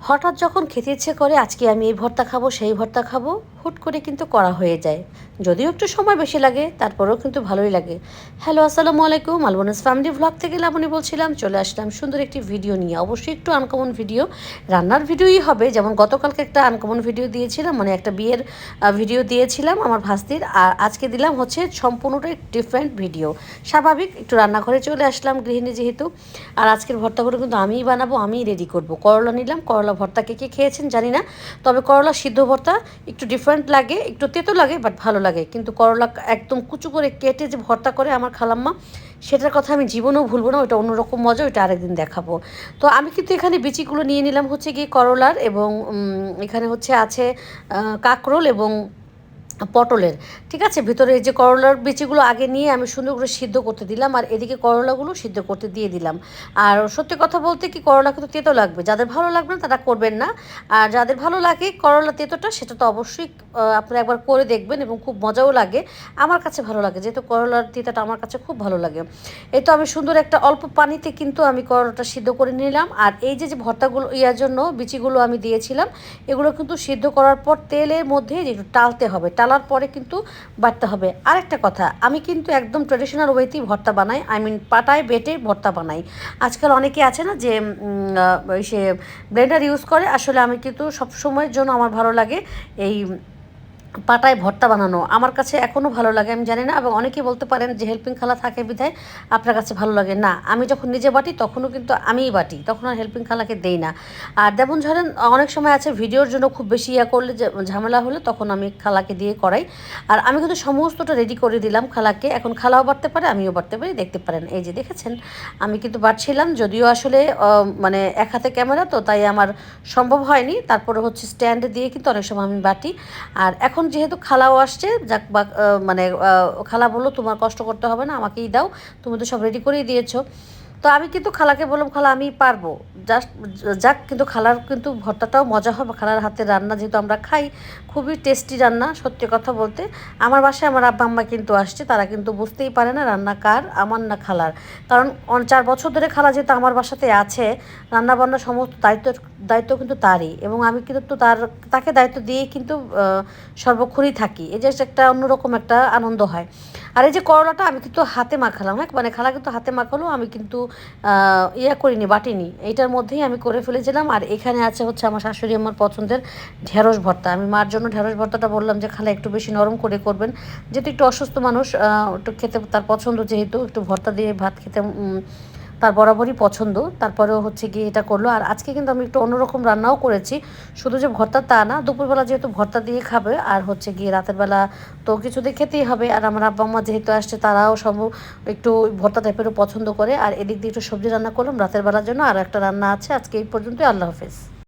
হঠাৎ যখন খেতে ইচ্ছে করে আজকে আমি এই ভর্তা খাব সেই ভর্তা খাব হুট করে কিন্তু করা হয়ে যায়। যদিও একটু সময় বেশি লাগে, তারপরেও কিন্তু ভালোই লাগে। হ্যালো, আসসালামু আলাইকুম, আলবনাস ফ্যামিলি ভ্লগ থেকে লাবণী বলছিলাম, চলে আসলাম সুন্দর একটি ভিডিও নিয়ে। অবশ্যই একটু আনকমন ভিডিও রান্নার ভিডিওই হবে, যেমন গতকালকে একটা আনকমন ভিডিও দিয়েছিলাম মানে একটা বিয়ের ভিডিও দিয়েছিলাম আমার ভাস্তির। আর আজকে দিলাম হচ্ছে সম্পূর্ণটাই ডিফারেন্ট ভিডিও স্বাভাবিক, একটু রান্নাঘরে চলে আসলাম গৃহিণী যেহেতু। আর আজকের ভর্তাগুলো কিন্তু আমিই বানাবো, আমিই রেডি করব। করলা নিলাম, করলা ভর্তা কে কে খেয়েছেন জানি না, তবে করলা সিদ্ধ ভর্তা একটু ডিফারেন্ট লাগে, একটু তেতো লাগে বাট ভালো লাগে। কিন্তু করলা একদম কুচু করে কেটে যে ভর্তা করে আমার খালাম্মা, সেটার কথা আমি জীবনেও ভুলবো না ওটা অন্যরকম মজা, ওইটা আরেকদিন দেখাবো। তো আমি কিন্তু এখানে বিচিগুলো নিয়ে নিলাম হচ্ছে গিয়ে করলার এবং এখানে হচ্ছে আছে কাকরোল এবং পটলের। ঠিক আছে? ভিতরে এই যে করলার বিচিগুলো আগে নিয়ে আমি সুন্দর করে সিদ্ধ করতে দিলাম আর এদিকে করলাগুলো সিদ্ধ করতে দিয়ে দিলাম। আর সত্যি কথা বলতে কি, করলা কিন্তু তেতো লাগবে। যাদের ভালো লাগবে না তারা করবেন না। আর যাদের ভালো লাগে করলা তেতোটা, সেটা তো অবশ্যই আপনারা একবার করে দেখবেন এবং খুব মজাও লাগে। আমার কাছে ভালো লাগে, যেহেতু করলার তিতাটা আমার কাছে খুব ভালো লাগে। এই তো আমি সুন্দর একটা অল্প পানিতে কিন্তু আমি করলাটা সিদ্ধ করে নিলাম। আর এই যে যে ভর্তাগুলো, ইয়ার জন্য বিচিগুলো আমি দিয়েছিলাম, এগুলো কিন্তু সিদ্ধ করার পর তেলের মধ্যে একটু টালতে হবে। টাল ঢালার পরে কিন্তু বাটতে হবে। আরেকটা কথা, আমি কিন্তু একদম ট্রেডিশনাল ওয়েতেই ভর্তা বানাই আই মিন পাটায় বেটে ভর্তা বানাই। আজকাল অনেকে আছে না যে সে ব্লেন্ডার ইউজ করে, আসলে আমি কিন্তু সবসময়ের জন্য আমার ভালো লাগে এই পাটায় ভর্তা বানানো আমার কাছে এখনও ভালো লাগে, আমি জানি না, এবং অনেকেই বলতে পারেন যে হেল্পিং খালা থাকে বিধায় আপনার কাছে ভালো লাগে। না, আমি যখন নিজে বাটি তখনও কিন্তু আমিই বাটি, তখন আর হেল্পিং খালাকে দেই না। আর যেমন ধরেন, অনেক সময় আছে ভিডিওর জন্য খুব বেশি ইয়া করলে ঝামেলা হলে তখন আমি খালাকে দিয়ে করাই। আর আমি কিন্তু সমস্তটা রেডি করে দিলাম খালাকে, এখন খালাও বাড়তে পারে, আমিও বাড়তে পারি, দেখতে পারেন। এই যে দেখেছেন, আমি কিন্তু বাড়ছিলাম, যদিও আসলে মানে এক হাতে ক্যামেরা, তো তাই আমার সম্ভব হয়নি। তারপরে হচ্ছে স্ট্যান্ডে দিয়ে কিন্তু অনেক সময় আমি বাটি। আর এখন যেহেতু খালাও আসছে, যাক বা মানে খালা বলল তোমার কষ্ট করতে হবে না, আমাকেই দাও, তুমি তো সব রেডি করেই দিয়েছ। তো আমি কিন্তু খালাকে বললাম, খালা, আমি পারব। জাস্ট যাক, কিন্তু খালার কিন্তু ভর্তাটাও মজা হবে। খালার হাতে রান্না যেহেতু আমরা খাই, খুবই টেস্টি রান্না, সত্যি কথা বলতে। আমার বাসায় আমার আব্বা আম্মা কিন্তু আসছে, তারা কিন্তু বুঝতেই পারে না রান্না কার, আমার না খালার। কারণ চার বছর ধরে খালা যেহেতু আমার বাসাতে আছে রান্না বান্না সমস্ত দায়িত্ব দায়িত্ব কিন্তু তারই। এবং আমি কিন্তু তার, তাকে দায়িত্ব দিয়েই কিন্তু সর্বক্ষণই থাকি। এই যে একটা অন্যরকম একটা আনন্দ হয়। আর এই যে করলাটা আমি কিন্তু হাতে মাখালাম হ্যাঁ? মানে খালা কিন্তু হাতে মাখালো, আমি কিন্তু ইয়া করিনি, বাটিনি। এইটার মধ্যেই আমি করে ফেলেছিলাম। আর এখানে আছে হচ্ছে আমার শাশুড়ি আমার পছন্দের ঢেঁড়স ভর্তা। আমি মার জন্য ঢেঁড়স ভর্তাটা বললাম যে, খালা, একটু বেশি নরম করে করবেন। যেহেতু একটু অসুস্থ মানুষ একটু খেতে, তার পছন্দ যেহেতু, একটু ভর্তা দিয়ে ভাত খেতে তার বরাবরই পছন্দ। তারপরেও হচ্ছে গিয়ে এটা করল। আর আজকে কিন্তু আমি একটু অন্যরকম রান্নাও করেছি। শুধু যে ভর্তা তা না, দুপুরবেলা যেহেতু ভর্তা দিয়ে খাবে, আর হচ্ছে গিয়ে রাতের বেলা তো কিছু দিয়ে খেতেই হবে। আর আমার আব্বা আম্মা যেহেতু আসছে, তারাও সব একটু ভর্তা টাইপেরও পছন্দ করে। আর এদিক দিয়ে একটু সবজি রান্না করলাম রাতের বেলার জন্য। আর একটা রান্না আছে। আজকে এই পর্যন্তই। আল্লাহ হাফেজ।